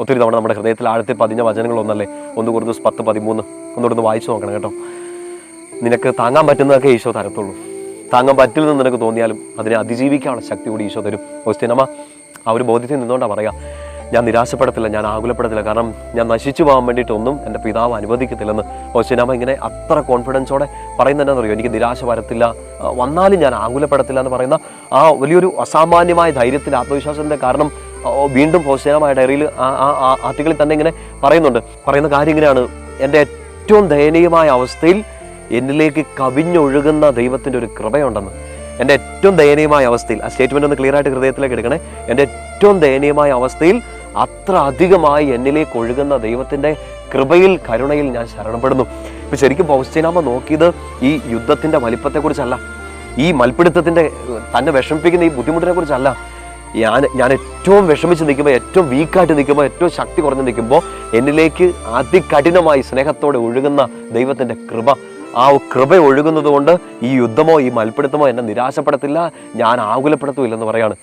ഒത്തിരി തവണ നമ്മുടെ ഹൃദയത്തിൽ ആഴത്തിൽ പതിഞ്ഞ വചനങ്ങളൊന്നല്ലേ? ഒന്ന് കുറഞ്ഞ പത്ത് പതിമൂന്ന്. ഒന്നുകൂടെ വായിച്ചു നോക്കണം കേട്ടോ. നിനക്ക് താങ്ങാൻ പറ്റുന്നതൊക്കെ ഈശോ തരത്തുള്ളൂ. താങ്ങാൻ പറ്റില്ലെന്ന് നിനക്ക് തോന്നിയാലും അതിനെ അതിജീവിക്കാനുള്ള ശക്തി കൂടി ഈശോ തരും. ഓസ്തിനമ്മ ആ ഒരു ബോധ്യത്തിൽ നിന്നുകൊണ്ടാണ് പറയാം ഞാൻ നിരാശപ്പെടത്തില്ല ഞാൻ ആകുലപ്പെടത്തില്ല കാരണം ഞാൻ നശിച്ചു പോകാൻ വേണ്ടിയിട്ടൊന്നും എന്റെ പിതാവ് അനുവദിക്കത്തില്ലെന്ന്. ഓസ്തിനമ്മ ഇങ്ങനെ അത്ര കോൺഫിഡൻസോടെ പറയുന്നത് അറിയോ എനിക്ക് നിരാശ വരത്തില്ല വന്നാലും ഞാൻ ആകുലപ്പെടത്തില്ല എന്ന് പറയുന്ന ആ വലിയൊരു അസാമാന്യമായ ധൈര്യത്തിന്റെ ആത്മവിശ്വാസത്തിന്റെ കാരണം വീണ്ടും ഹോസേനമായ ഡയറിയിൽ ആ ആർട്ടിക്കിളിൽ തന്നെ ഇങ്ങനെ പറയുന്നുണ്ട്. പറയുന്ന കാര്യം ഇങ്ങനെയാണ്. എന്റെ ഏറ്റവും ദയനീയമായ അവസ്ഥയിൽ എന്നിലേക്ക് കവിഞ്ഞൊഴുകുന്ന ദൈവത്തിന്റെ ഒരു കൃപയുണ്ടെന്ന്. എന്റെ ഏറ്റവും ദയനീയമായ അവസ്ഥയിൽ ആ സ്റ്റേറ്റ്മെന്റ് ഒന്ന് ക്ലിയർ ആയിട്ട് ഹൃദയത്തിലേക്ക് എടുക്കണേ. എന്റെ ഏറ്റവും ദയനീയമായ അവസ്ഥയിൽ അത്ര അധികമായി എന്നിലേക്ക് ഒഴുകുന്ന ദൈവത്തിന്റെ കൃപയിൽ കരുണയിൽ ഞാൻ ശരണപ്പെടുന്നു. ഇപ്പം ശരിക്കും പൗസ്തീനാമ നോക്കിയത് ഈ യുദ്ധത്തിന്റെ വലിപ്പത്തെക്കുറിച്ചല്ല. ഈ മൽപ്പിടുത്തത്തിന്റെ തന്നെ വിഷമിപ്പിക്കുന്ന ഈ ബുദ്ധിമുട്ടിനെ കുറിച്ചല്ല ഞാൻ ഞാൻ ഏറ്റവും വിഷമിച്ച് നിൽക്കുമ്പോൾ ഏറ്റവും വീക്കായിട്ട് നിൽക്കുമ്പോൾ ഏറ്റവും ശക്തി കുറഞ്ഞ് നിൽക്കുമ്പോൾ എന്നിലേക്ക് അതികഠിനമായി സ്നേഹത്തോടെ ഒഴുകുന്ന ദൈവത്തിന്റെ കൃപ. ആ കൃപ ഒഴുകുന്നത് കൊണ്ട് ഈ യുദ്ധമോ ഈ മൽപ്പിടുത്തമോ എന്നെ നിരാശപ്പെടുത്തില്ല. ഞാൻ ആകുലപ്പെടുത്തുമില്ലെന്ന് പറയാണ്.